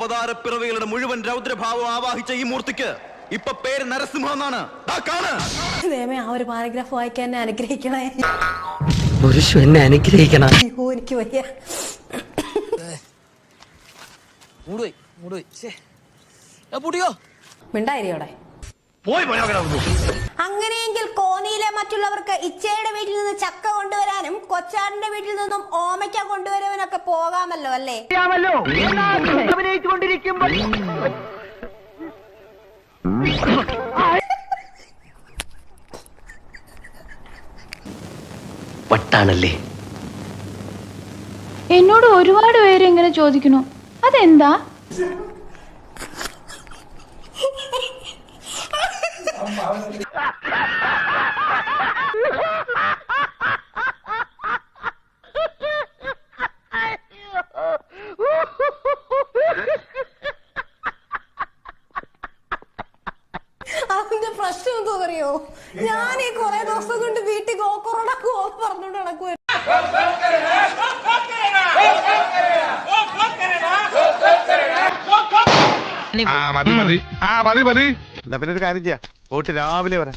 അവതാരപ്പിറവികളുടെ മുഴുവൻ രൗദ്രഭാവം ആവാഹിച്ച ഈ മൂർത്തിക്ക് ഇപ്പൊ പേര് നരസിംഹം എന്നാണ്. ദൈവമേ ആ ഒരു പാരഗ്രാഫ് വായിക്കാൻ എന്നെ അനുഗ്രഹിക്കണേ. പുരുഷ എന്നെ അനുഗ്രഹിക്കണം. അയ്യോ എനിക്ക് വയ്യ. മൂടുപോയി മൂടുപോയി. പൂട്ടിയോ മിണ്ടായിരിയോടെ അങ്ങനെയെങ്കിൽ കോന്നിയിലെ മറ്റുള്ളവർക്ക് ഇച്ചയുടെ വീട്ടിൽ നിന്ന് ചക്ക കൊണ്ടുവരാനും കൊച്ചാടിന്റെ വീട്ടിൽ നിന്നും ഓമയ്ക്ക കൊണ്ടുവരവനൊക്കെ പോകാമല്ലോ അല്ലേ? വട്ടാണല്ലേ? എന്നോട് ഒരുപാട് പേര് ഇങ്ങനെ ചോദിക്കുന്നു. അതെന്താ? അതിന്റെ പ്രശ്നം എന്തോ അറിയോ ഞാൻ ഈ കുറെ ദിവസം കൊണ്ട് വീട്ടിൽ ഗോ കൊറോണ ഗോ പറഞ്ഞോണ്ട് നടക്കുവായിരുന്നു. ആ മതി മതി. ആ മതി മതി. എന്നാ പിന്നെ ഒരു കാര്യം ചെയ്യാം. വോട്ട് രാവിലെ വരാം.